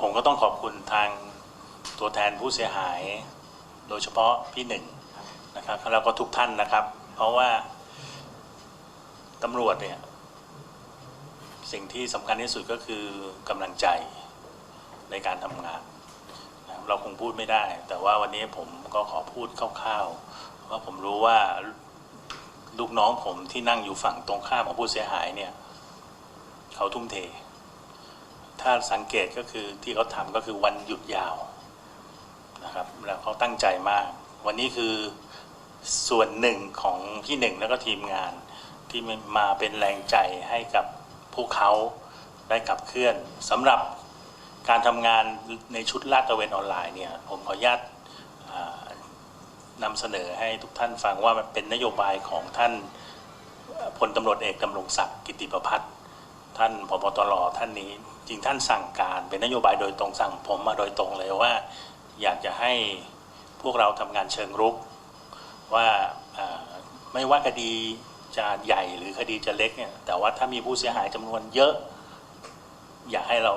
ผมก็ต้องขอบคุณทางตัวแทนผู้เสียหาย โดยเฉพาะพี่หนึ่งนะครับแล้วก็ทุกท่านนะครับ เพราะว่าตำรวจเนี่ยสิ่งที่สำคัญที่สุดก็คือกำลังใจในการทำงานนะเราคงพูดไม่ได้ แต่ว่าวันนี้ผมก็ขอพูดคร่าวๆว่าผมรู้ว่าลูกน้องผมที่นั่งอยู่ฝั่งตรงข้ามของผู้เสียหายเนี่ย เขาทุ่มเท ถ้าสังเกตก็คือที่เขาทำก็คือวันหยุดยาวนะครับแล้วเขาตั้งใจมาก วันนี้คือส่วนหนึ่งของพี่หนึ่งแล้วก็ทีมงานที่มาเป็นแรงใจให้กับพวกเขาได้ขับเคลื่อนสำหรับการทำงานในชุดลาดตระเวนออนไลน์เนี่ยผมขออนุญาตนำเสนอให้ทุกท่านฟังว่ามันเป็นนโยบายของท่านพลตำรวจเอกดำรงศักดิ์กิติประพัฒน์ ท่านพบตรท่านนี้ จริงท่านสั่งการเป็นนโยบายโดยตรงสั่งผมมาโดยตรงเลยว่า อยากจะให้พวกเราทำงานเชิงรุก ว่าไม่ว่าคดีจะใหญ่หรือคดีจะเล็กเนี่ยแต่ว่าถ้ามีผู้เสียหายจำนวนเยอะ อยากให้เรา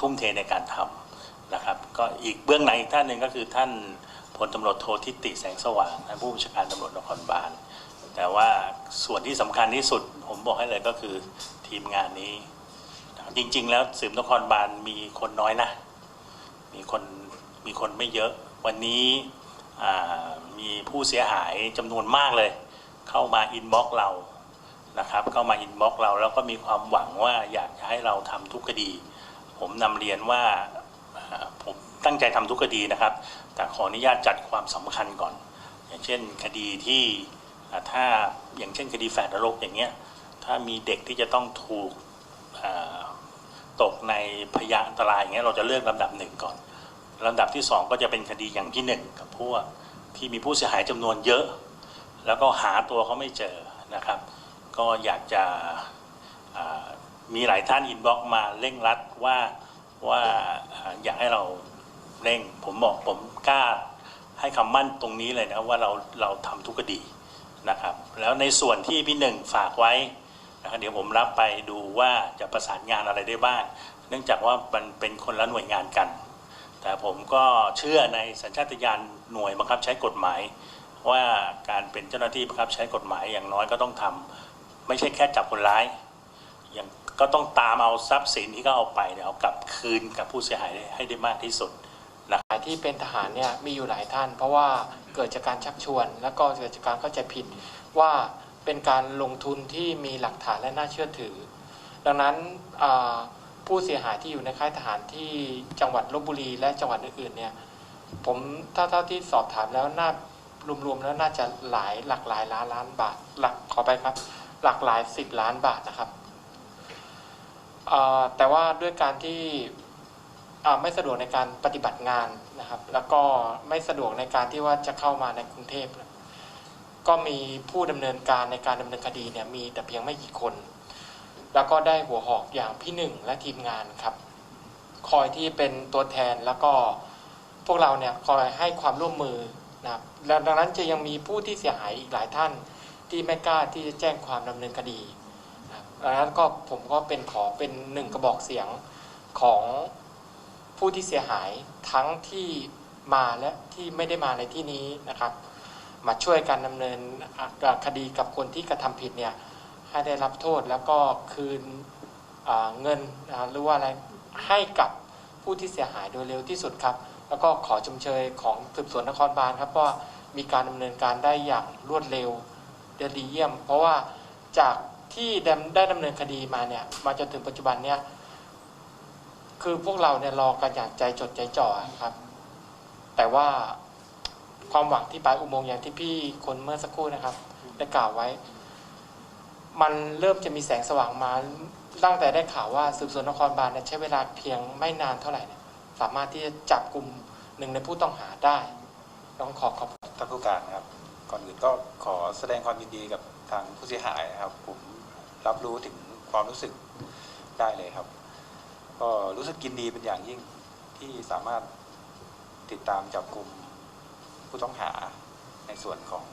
ทุ่มเทในการทำนะครับ ก็อีกเบื้องหลังอีกท่านหนึ่งก็คือท่านพลตำรวจโททิติแสงสว่างท่านผู้บัญชาการตำรวจนครบาลแต่ว่าส่วนที่สำคัญที่สุดผมบอกให้เลยก็คือ ทีมงานนี้ จริง ๆ แล้วสืบนครบาลมีคนน้อยนะ มีคนมีคนไม่เยอะ วันนี้มีผู้เสียหายจำนวนมากเลย เข้ามาอินบ็อกเรานะครับ เข้ามาอินบ็อกเราแล้วก็มีความหวังว่าอยากจะให้เราทำทุกคดี ผมนำเรียนว่าผมตั้งใจทำทุกคดีนะครับ แต่ขออนุญาตจัดความสำคัญก่อน อย่างเช่นคดีที่ถ้าอย่างเช่นคดีแฝดนรกอย่างเงี้ย ถ้ามีเด็กที่จะต้องถูกตกในพยานอันตรายอย่างเงี้ยเราจะเลือกลำดับหนึ่งก่อนลำดับที่สองก็จะเป็นคดีอย่างที่หนึ่งกับพวกที่มีผู้เสียหายจำนวนเยอะ แล้วก็หาตัวเขาไม่เจอนะครับ ก็อยากจะมีหลายท่านอินบ็อกมาเร่งรัดว่าว่าอยากให้เราเร่งผมบอกผมกล้าให้คำมั่นตรงนี้เลยนะว่าเราเราทำทุกคดีนะครับ แล้วในส่วนที่พี่หนึ่งฝากไว้ นะครับเดี๋ยวผมรับไปดูว่าจะประสานงานอะไรได้บ้าง เนื่องจากว่ามันเป็นคนละหน่วยงานกัน แต่ผมก็เชื่อในสัญชาตญาณหน่วยบังคับใช้กฎหมาย ว่าการเป็นเจ้าหน้าที่บังคับใช้กฎหมายอย่างน้อยก็ต้องทำไม่ใช่แค่จับคนร้ายยังก็ต้องตามเอาทรัพย์สินที่เขาเอาไปเนี่ยเอากลับคืนกับผู้เสียหายให้ได้มากที่สุดหลายที่เป็นทหารเนี่ยมีอยู่หลายท่าน เพราะว่าเกิดจากการชักชวน แล้วก็เกิดจากการเข้าใจผิดว่า เป็นการลงทุนที่มีหลักฐานและน่าเชื่อถือ ดังนั้นผู้เสียหายที่อยู่ในค่ายทหารที่จังหวัดลบบุรีและจังหวัดอื่นๆเนี่ยผมถ้าเท่าที่สอบถามแล้วน่ารวมๆแล้วน่าจะหลายหลักหลายล้านล้านบาทหลักขอไปครับ หลักหลายสิบล้านบาทนะครับแต่ว่าด้วยการที่ไม่สะดวกในการปฏิบัติงานนะครับ แล้วก็ไม่สะดวกในการที่ว่าจะเข้ามาในกรุงเทพนะ ก็มีผู้ดำเนินการในการดำเนินคดีเนี่ยมีแต่เพียงไม่กี่คน แล้วก็ได้หัวหอกอย่างพี่หนึ่งและทีมงานครับ คอยที่เป็นตัวแทนแล้วก็พวกเราเนี่ยคอยให้ความร่วมมือนะครับและดังนั้นจะยังมีผู้ที่เสียหายอีกหลายท่านที่ไม่กล้าที่จะแจ้งความดำเนินคดีนะครับดังนั้นก็ผมก็เป็นขอเป็นหนึ่งกระบอกเสียงของผู้ที่เสียหายทั้งที่มาและที่ไม่ได้มาในที่นี้นะครับ มาช่วยกันดำเนินคดีกับคนที่กระทำผิดเนี่ยให้ได้รับโทษแล้วก็คืนเงินหรือว่าอะไรให้กับผู้ที่เสียหายโดยเร็วที่สุดครับ แล้วก็ขอชมเชยของสืบสวนนครบาลครับว่ามีการดำเนินการได้อย่างรวดเร็วเดดีเยี่ยม เพราะว่าจากที่ได้ได้ดำเนินคดีมาเนี่ยมาจนถึงปัจจุบันเนี่ยคือพวกเราเนี่ยรอกันอย่างใจจดใจจ่อครับ แต่ว่า ความหวังที่ปลายอุโมงค์อย่างที่พี่คนเมื่อสักครู่นะครับได้กล่าวไว้ มันเริ่มจะมีแสงสว่างมาตั้งแต่ได้ข่าวว่าสืบสวนนครบาลใช้เวลาเพียงไม่นานเท่าไหร่สามารถที่จะจับกลุ่มหนึ่งในผู้ต้องหาได้ ต้องขอขอบท่านผู้การครับ ก่อนอื่นก็ขอแสดงความยินดีกับทางผู้เสียหายครับ ผมรับรู้ถึงความรู้สึกได้เลยครับ ก็รู้สึกยินดีเป็นอย่างยิ่งที่สามารถติดตามจับกลุ่ม ผู้ต้องหาในส่วนของ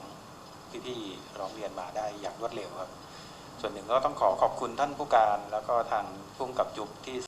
ที่ที่ร้องเรียนมาได้อย่างรวดเร็วครับ ส่วนหนึ่งก็ต้องขอขอบคุณท่านผู้การ แล้วก็ทางผู้กำกับจุบที่